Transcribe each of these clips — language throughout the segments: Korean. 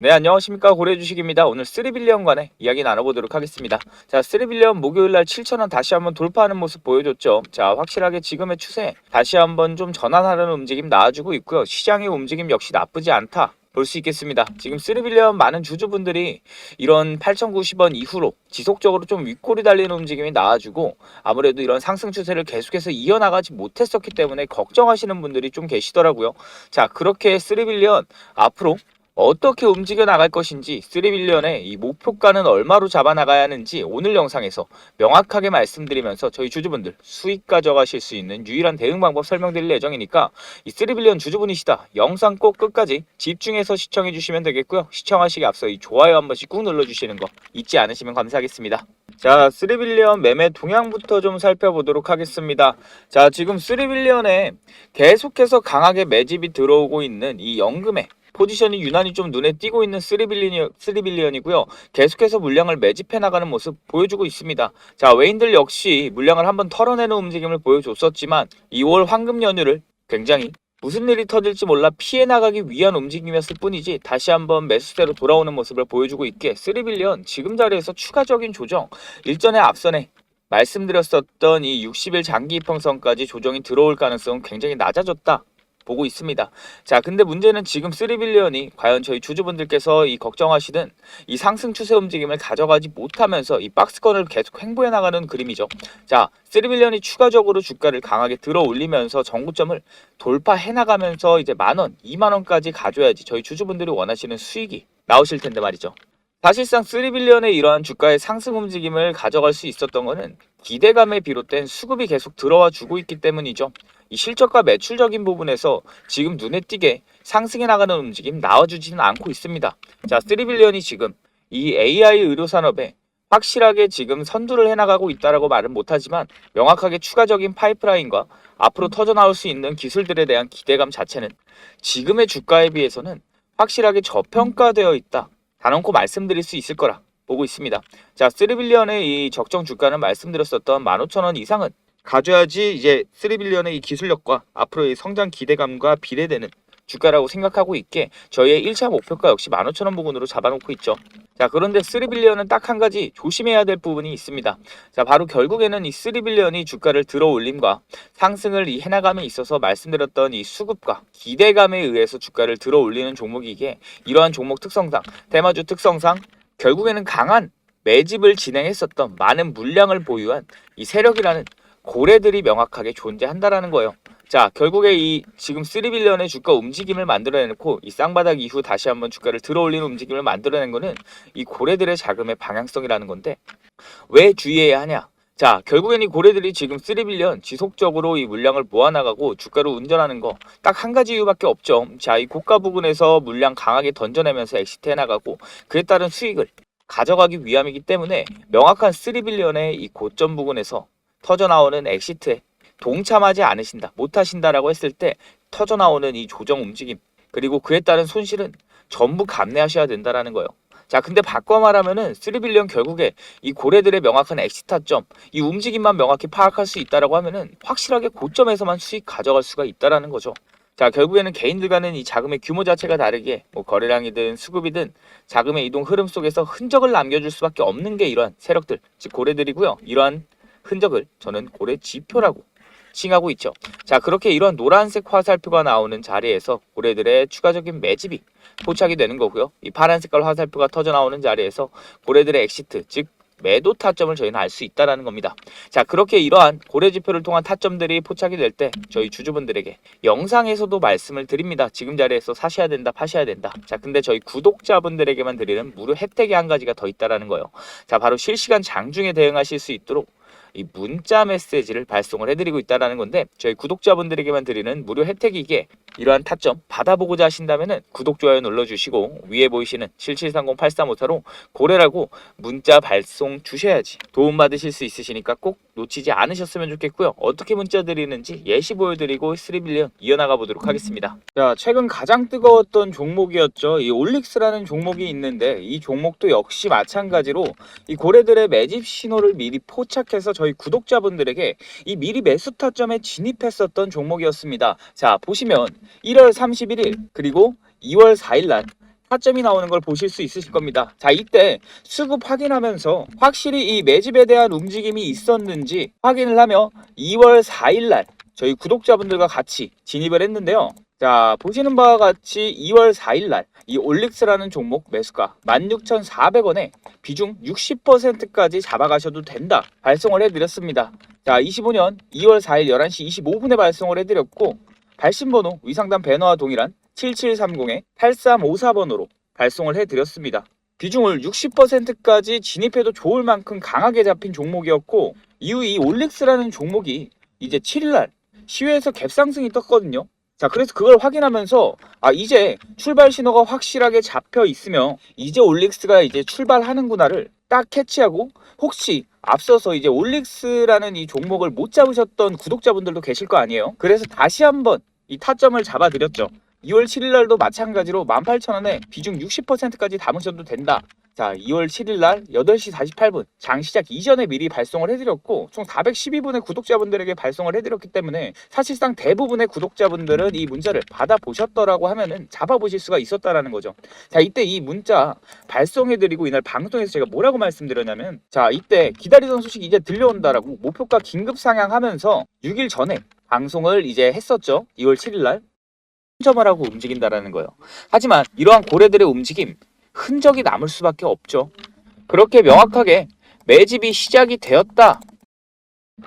네, 안녕하십니까. 고래 주식입니다. 오늘 3빌리언 관에 이야기 나눠보도록 하겠습니다. 자, 3빌리언 목요일날 7천원 다시 한번 돌파하는 모습 보여줬죠. 자, 확실하게 지금의 추세 다시 한번 좀 전환하려는 움직임 나와주고 있고요. 시장의 움직임 역시 나쁘지 않다. 볼수 있겠습니다. 지금 3빌리언 많은 주주분들이 이런 8,090원 이후로 지속적으로 좀 윗골이 달리는 움직임이 나와주고 아무래도 이런 상승 추세를 계속해서 이어나가지 못했었기 때문에 걱정하시는 분들이 좀 계시더라고요. 자, 그렇게 3빌리언 앞으로 어떻게 움직여 나갈 것인지 3빌리언의 이 목표가는 얼마로 잡아 나가야 하는지 오늘 영상에서 명확하게 말씀드리면서 저희 주주분들 수익 가져가실 수 있는 유일한 대응 방법 설명드릴 예정이니까 이 3빌리언 주주분이시다. 영상 꼭 끝까지 집중해서 시청해 주시면 되겠고요. 시청하시기 앞서 이 좋아요 한 번씩 꾹 눌러 주시는 거 잊지 않으시면 감사하겠습니다. 자 3빌리언 매매 동향부터 좀 살펴보도록 하겠습니다. 자 지금 3빌리언에 계속해서 강하게 매집이 들어오고 있는 이 연금에 포지션이 유난히 좀 눈에 띄고 있는 3빌리언, 3빌리언이고요. 계속해서 물량을 매집해 나가는 모습 보여주고 있습니다. 자, 웨인들 역시 물량을 한번 털어내는 움직임을 보여줬었지만 2월 황금 연휴를 굉장히 무슨 일이 터질지 몰라 피해 나가기 위한 움직임이었을 뿐이지 다시 한번 매수세로 돌아오는 모습을 보여주고 있기에 3빌리언 지금 자리에서 추가적인 조정 일전에 앞선에 말씀드렸었던 이 60일 장기 이평선까지 조정이 들어올 가능성은 굉장히 낮아졌다. 보고 있습니다. 자, 근데 문제는 지금 3빌리언이 과연 저희 주주분들께서 이 걱정하시는 이 상승 추세 움직임을 가져가지 못하면서 이 박스권을 계속 횡보해 나가는 그림이죠. 자, 3빌리언이 추가적으로 주가를 강하게 들어 올리면서 정고점을 돌파해 나가면서 이제 만 원, 2만 원까지 가져야지 저희 주주분들이 원하시는 수익이 나오실 텐데 말이죠. 사실상 3빌리언의 이러한 주가의 상승 움직임을 가져갈 수 있었던 것은 기대감에 비롯된 수급이 계속 들어와 주고 있기 때문이죠. 이 실적과 매출적인 부분에서 지금 눈에 띄게 상승해 나가는 움직임 나와주지는 않고 있습니다. 자, 3빌리언이 지금 이 AI 의료 산업에 확실하게 지금 선두를 해나가고 있다라고 말은 못하지만 명확하게 추가적인 파이프라인과 앞으로 터져 나올 수 있는 기술들에 대한 기대감 자체는 지금의 주가에 비해서는 확실하게 저평가되어 있다. 단언코 말씀드릴 수 있을 거라 보고 있습니다. 자, 3빌리언의 이 적정 주가는 말씀드렸었던 15,000원 이상은 가져야지 이제 3빌리언의 이 기술력과 앞으로의 성장 기대감과 비례되는 주가라고 생각하고 있게 저희의 1차 목표가 역시 15,000원 부근으로 잡아놓고 있죠. 자 그런데 3빌리언은 딱 한 가지 조심해야 될 부분이 있습니다. 자 바로 결국에는 이 3빌리언이 주가를 들어 올림과 상승을 이 해나감에 있어서 말씀드렸던 이 수급과 기대감에 의해서 주가를 들어 올리는 종목이기에 이러한 종목 특성상 대마주 특성상 결국에는 강한 매집을 진행했었던 많은 물량을 보유한 이 세력이라는 고래들이 명확하게 존재한다라는 거예요. 자, 결국에 이 지금 3빌리언의 주가 움직임을 만들어내놓고 이 쌍바닥 이후 다시 한번 주가를 들어올리는 움직임을 만들어낸 거는 이 고래들의 자금의 방향성이라는 건데 왜 주의해야 하냐? 자, 결국엔 이 고래들이 지금 3빌리언 지속적으로 이 물량을 모아나가고 주가를 운전하는 거 딱 한 가지 이유밖에 없죠. 자, 이 고가 부분에서 물량 강하게 던져내면서 엑시트 해 나가고 그에 따른 수익을 가져가기 위함이기 때문에 명확한 3빌리언의 이 고점 부분에서 터져나오는 엑시트에 동참하지 않으신다, 못하신다라고 했을 때 터져나오는 이 조정 움직임 그리고 그에 따른 손실은 전부 감내하셔야 된다라는 거예요. 자, 근데 바꿔 말하면은 3빌리언 결국에 이 고래들의 명확한 엑시타점, 이 움직임만 명확히 파악할 수 있다라고 하면은 확실하게 고점에서만 수익 가져갈 수가 있다라는 거죠. 자, 결국에는 개인들과는 이 자금의 규모 자체가 다르게 뭐 거래량이든 수급이든 자금의 이동 흐름 속에서 흔적을 남겨줄 수밖에 없는 게 이러한 세력들, 즉 고래들이고요. 이러한 흔적을 저는 고래 지표라고 칭하고 있죠. 자, 그렇게 이런 노란색 화살표가 나오는 자리에서 고래들의 추가적인 매집이 포착이 되는 거고요. 이 파란 색깔 화살표가 터져 나오는 자리에서 고래들의 엑시트, 즉 매도 타점을 저희는 알 수 있다라는 겁니다. 자, 그렇게 이러한 고래 지표를 통한 타점들이 포착이 될 때 저희 주주분들에게 영상에서도 말씀을 드립니다. 지금 자리에서 사셔야 된다, 파셔야 된다. 자, 근데 저희 구독자분들에게만 드리는 무료 혜택이 한 가지가 더 있다라는 거예요. 자, 바로 실시간 장중에 대응하실 수 있도록 이 문자 메시지를 발송을 해드리고 있다는 건데 저희 구독자분들에게만 드리는 무료 혜택이기에 이러한 타점 받아보고자 하신다면 구독, 좋아요 눌러주시고 위에 보이시는 7730-8354로 고래라고 문자 발송 주셔야지 도움받으실 수 있으시니까 꼭 놓치지 않으셨으면 좋겠고요. 어떻게 문자 드리는지 예시 보여드리고 3빌리언 이어나가 보도록 하겠습니다. 자, 최근 가장 뜨거웠던 종목이었죠. 이 올릭스라는 종목이 있는데 이 종목도 역시 마찬가지로 이 고래들의 매집 신호를 미리 포착해서 저희 구독자분들에게 이 미리 매수 타점에 진입했었던 종목이었습니다. 자, 보시면 1월 31일 그리고 2월 4일 날 타점이 나오는 걸 보실 수 있으실 겁니다. 자, 이때 수급 확인하면서 확실히 이 매집에 대한 움직임이 있었는지 확인을 하며 2월 4일 날 저희 구독자분들과 같이 진입을 했는데요. 자, 보시는 바와 같이 2월 4일 날 이 올릭스라는 종목 매수가 16,400원에 비중 60%까지 잡아가셔도 된다. 발송을 해드렸습니다. 자, 25년 2월 4일 11시 25분에 발송을 해드렸고 발신번호 위상단 배너와 동일한 7730에 8354번으로 발송을 해드렸습니다. 비중을 60%까지 진입해도 좋을 만큼 강하게 잡힌 종목이었고 이후 이 올릭스라는 종목이 이제 7일날 시외에서 갭상승이 떴거든요. 자, 그래서 그걸 확인하면서 아 이제 출발 신호가 확실하게 잡혀 있으며 이제 올릭스가 이제 출발하는구나를 딱 캐치하고 혹시 앞서서 이제 올릭스라는 이 종목을 못 잡으셨던 구독자분들도 계실 거 아니에요. 그래서 다시 한번 이 타점을 잡아드렸죠. 2월 7일 날도 마찬가지로 18,000원에 비중 60%까지 담으셔도 된다. 자, 2월 7일 날 8시 48분 장 시작 이전에 미리 발송을 해드렸고 총 412분의 구독자분들에게 발송을 해드렸기 때문에 사실상 대부분의 구독자분들은 이 문자를 받아보셨더라고 하면은 잡아보실 수가 있었다라는 거죠. 자, 이때 이 문자 발송해드리고 이날 방송에서 제가 뭐라고 말씀드렸냐면 자, 이때 기다리던 소식이 이제 들려온다라고 목표가 긴급 상향하면서 6일 전에 방송을 이제 했었죠. 2월 7일 날. 점을 하고 움직인다라는 거예요. 하지만 이러한 고래들의 움직임 흔적이 남을 수밖에 없죠. 그렇게 명확하게 매집이 시작이 되었다.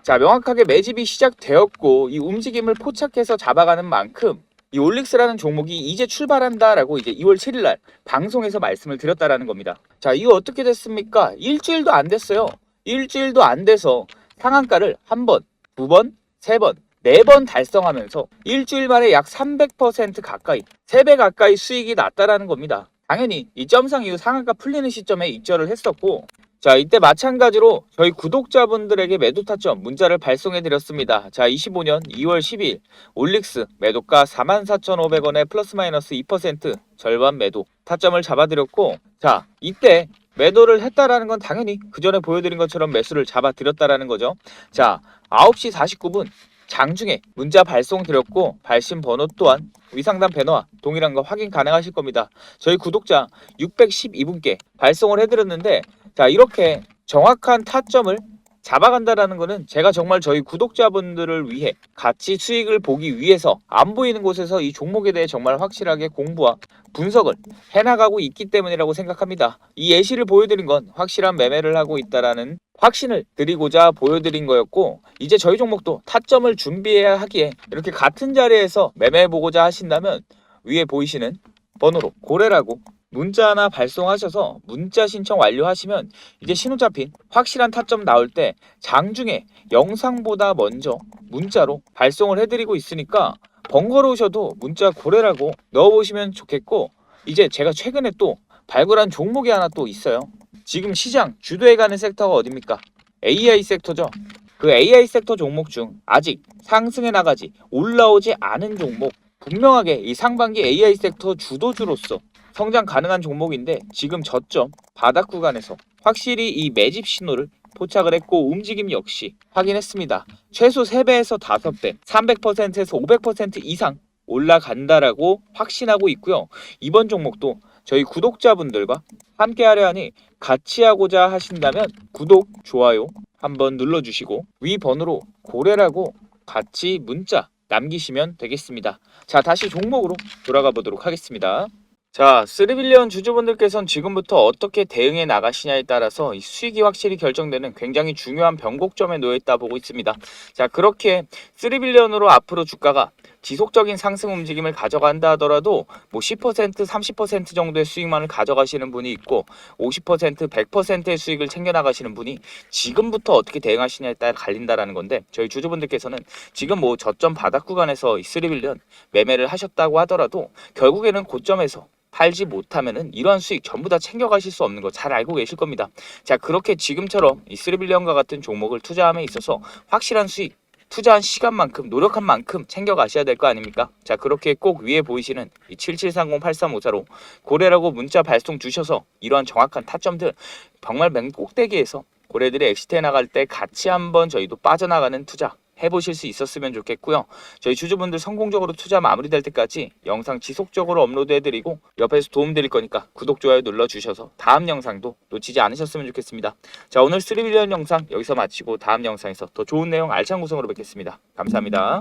자, 명확하게 매집이 시작되었고 이 움직임을 포착해서 잡아가는 만큼 이 올릭스라는 종목이 이제 출발한다라고 이제 2월 7일 날 방송에서 말씀을 드렸다라는 겁니다. 자, 이거 어떻게 됐습니까? 일주일도 안 됐어요. 일주일도 안 돼서 상한가를 한 번, 두 번, 세 번, 네 번 달성하면서 일주일 만에 약 300% 가까이, 3배 가까이 수익이 났다라는 겁니다. 당연히 이 점상 이후 상한가 풀리는 시점에 입절을 했었고 자 이때 마찬가지로 저희 구독자분들에게 매도 타점 문자를 발송해 드렸습니다. 자 25년 2월 10일 올릭스 매도가 44,500원에 플러스 마이너스 2% 절반 매도 타점을 잡아드렸고 자 이때 매도를 했다라는 건 당연히 그 전에 보여드린 것처럼 매수를 잡아드렸다라는 거죠. 자 9시 49분 장중에 문자 발송 드렸고 발신 번호 또한 위상단 배너와 동일한 거 확인 가능하실 겁니다. 저희 구독자 612분께 발송을 해드렸는데 자 이렇게 정확한 타점을 잡아간다라는 거는 제가 정말 저희 구독자분들을 위해 같이 수익을 보기 위해서 안 보이는 곳에서 이 종목에 대해 정말 확실하게 공부와 분석을 해나가고 있기 때문이라고 생각합니다. 이 예시를 보여드린 건 확실한 매매를 하고 있다라는 확신을 드리고자 보여드린 거였고 이제 저희 종목도 타점을 준비해야 하기에 이렇게 같은 자리에서 매매해보고자 하신다면 위에 보이시는 번호로 고래라고 문자 하나 발송하셔서 문자 신청 완료하시면 이제 신호 잡힌 확실한 타점 나올 때 장중에 영상보다 먼저 문자로 발송을 해드리고 있으니까 번거로우셔도 문자 고래라고 넣어보시면 좋겠고 이제 제가 최근에 또 발굴한 종목이 하나 또 있어요. 지금 시장 주도해가는 섹터가 어딥니까? AI 섹터죠. 그 AI 섹터 종목 중 아직 상승해 나가지 올라오지 않은 종목 분명하게 이 상반기 AI 섹터 주도주로서 성장 가능한 종목인데 지금 저점 바닥 구간에서 확실히 이 매집 신호를 포착을 했고 움직임 역시 확인했습니다. 최소 3배에서 5배, 300%에서 500% 이상 올라간다라고 확신하고 있고요. 이번 종목도 저희 구독자분들과 함께 하려 하니 같이 하고자 하신다면 구독, 좋아요 한번 눌러주시고 위 번호로 고래라고 같이 문자 남기시면 되겠습니다. 자, 다시 종목으로 돌아가 보도록 하겠습니다. 자, 스리빌리언 주주분들께서는 지금부터 어떻게 대응해 나가시냐에 따라서 이 수익이 확실히 결정되는 굉장히 중요한 변곡점에 놓여 있다 보고 있습니다. 자, 그렇게 스리빌리언으로 앞으로 주가가 지속적인 상승 움직임을 가져간다 하더라도 뭐 10%, 30% 정도의 수익만을 가져가시는 분이 있고 50%, 100%의 수익을 챙겨 나가시는 분이 지금부터 어떻게 대응하시냐에 따라 갈린다라는 건데 저희 주주분들께서는 지금 뭐 저점 바닥 구간에서 이 스리빌리언 매매를 하셨다고 하더라도 결국에는 고점에서 팔지 못하면은 이러한 수익 전부 다 챙겨가실 수 없는 거 잘 알고 계실 겁니다. 자 그렇게 지금처럼 이 스리빌리언과 같은 종목을 투자함에 있어서 확실한 수익 투자한 시간만큼 노력한 만큼 챙겨 가셔야 될 거 아닙니까? 자 그렇게 꼭 위에 보이시는 이 7730-8354로 고래라고 문자 발송 주셔서 이러한 정확한 타점들 정말 맨 꼭대기에서 고래들이 엑시트에 나갈 때 같이 한번 저희도 빠져나가는 투자 해보실 수 있었으면 좋겠고요. 저희 주주분들 성공적으로 투자 마무리될 때까지 영상 지속적으로 업로드해드리고 옆에서 도움드릴 거니까 구독, 좋아요 눌러주셔서 다음 영상도 놓치지 않으셨으면 좋겠습니다. 자 오늘 3빌리언 영상 여기서 마치고 다음 영상에서 더 좋은 내용 알찬 구성으로 뵙겠습니다. 감사합니다.